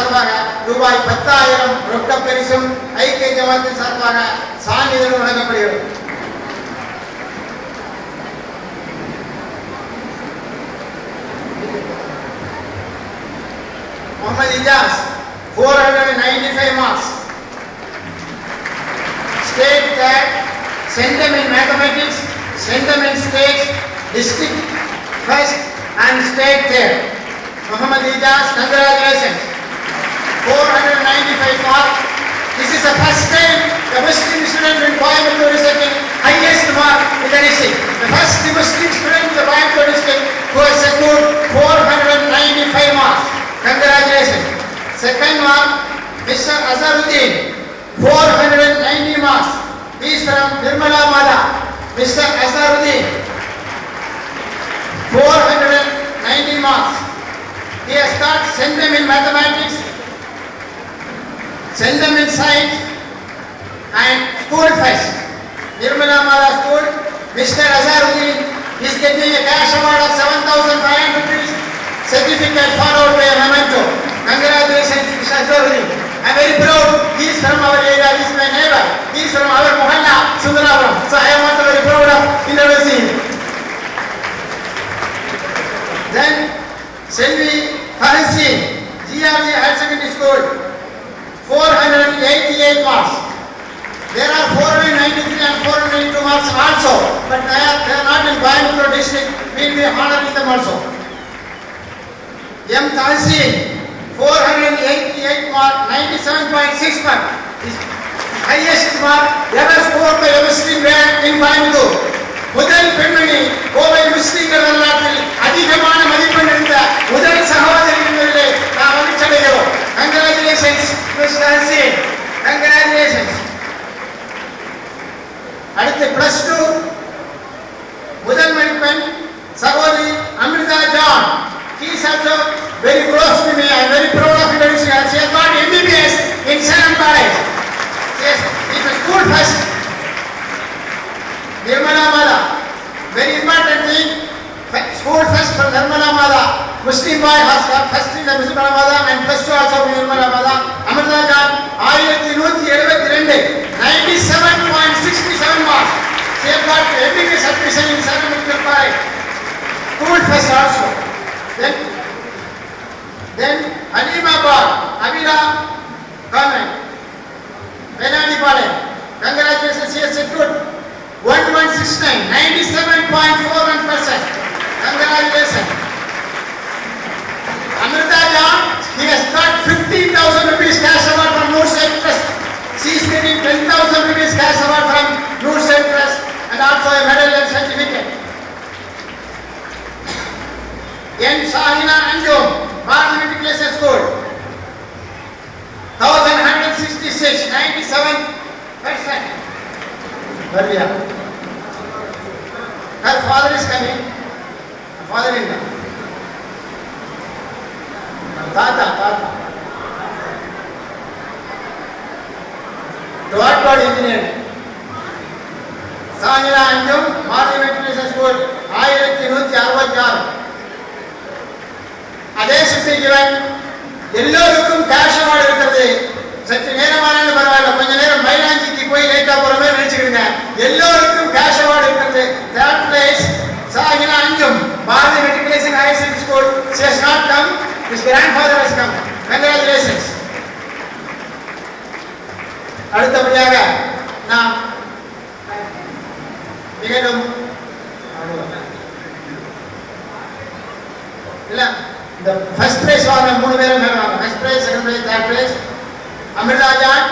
சார்பாக ரூபாய் பத்தாயிரம் ரொக்க பரிசும் ஐக்கிய ஜமாத்தின் சார்பாக சான்றிதழ் வழங்கப்படுகிறது. Mohammed Ijas four hundred ninety five marks state that centum in mathematics centum in state district first and state third Mohammed Ijas congratulations 495 marks. This is the first time the Muslim student in Coimbatore is getting highest mark in the district. The first Muslim student in the Coimbatore district who has secured 495 marks. Congratulations. Second mark, Mr. Azaruddin, 490 marks. He is from Nirmala Mada. Mr. Azaruddin, 490 marks. He has taught, send in mathematics, science and school first. Nirmala Mada School, Mr. Azaruddin is getting a cash award of 7,500 rupees, certificate followed by a memento. Congratulations, Mr. Azaruddin. I am very proud, he is from our area, he is my neighbor, he is from our Mohalla, Sundarabam. So I am also very proud of introducing him. Then Selvi Fahansin, GRG Higher Secondary School, 488 marks. There are 493 and 492 marks also, but they are, they are not in Coimbatore district, we will be honoring them also. M. Tahsin, 488 mark, 97.6 mark. Is highest mark ever scored by a Muslim man in Coimbatore. முதல் பெண்மணி கோவை முஸ்லிம்கள் ಮತ್ತೆ plus two ಮುದನ್ ಮಣಿಪನ್ ಸಹೋದರಿ Amrita John she is also very close to me. I am very proud of her. She has, she has got MBBS in Saram College. Yes, it was school first. Nirmala Mala. Very important thing. School first for Nirmala Mala. Muslim boy first, first is the Nirmala Mala and plus two also Nirmala Mala. 97.41 percent. Congratulations. Amrita John, he has got 15,000 rupees cash award from Noorside Trust. She is getting 10,000 rupees cash award from Noorside Trust and also a medal and certificate. N. Shahina Anjum, Parliament Matriculation School. 1166, 97 percent. Maria. Her father is coming. Father-in-law. Tata, Tata. Dwarford Engineering. சாங்கிலா அஞ்சும் மார்டி matriculation school ஆயிரத்தி நூத்தி அறுபத்தி ஆறு அதே சுத்திக்கிறேன் எல்லோருக்கும் cash award Sakina Anjum, Bharathi Matriculation High secondary school. She has not come. His grandfather has come. Congratulations. அடுத்தபடியாக நாம் நிகழும். இல்ல இந்த ஃபர்ஸ்ட் பிரைஸ் வாங்க மூணு பேரும் first prize second prize third prize அமிர்தாஜான்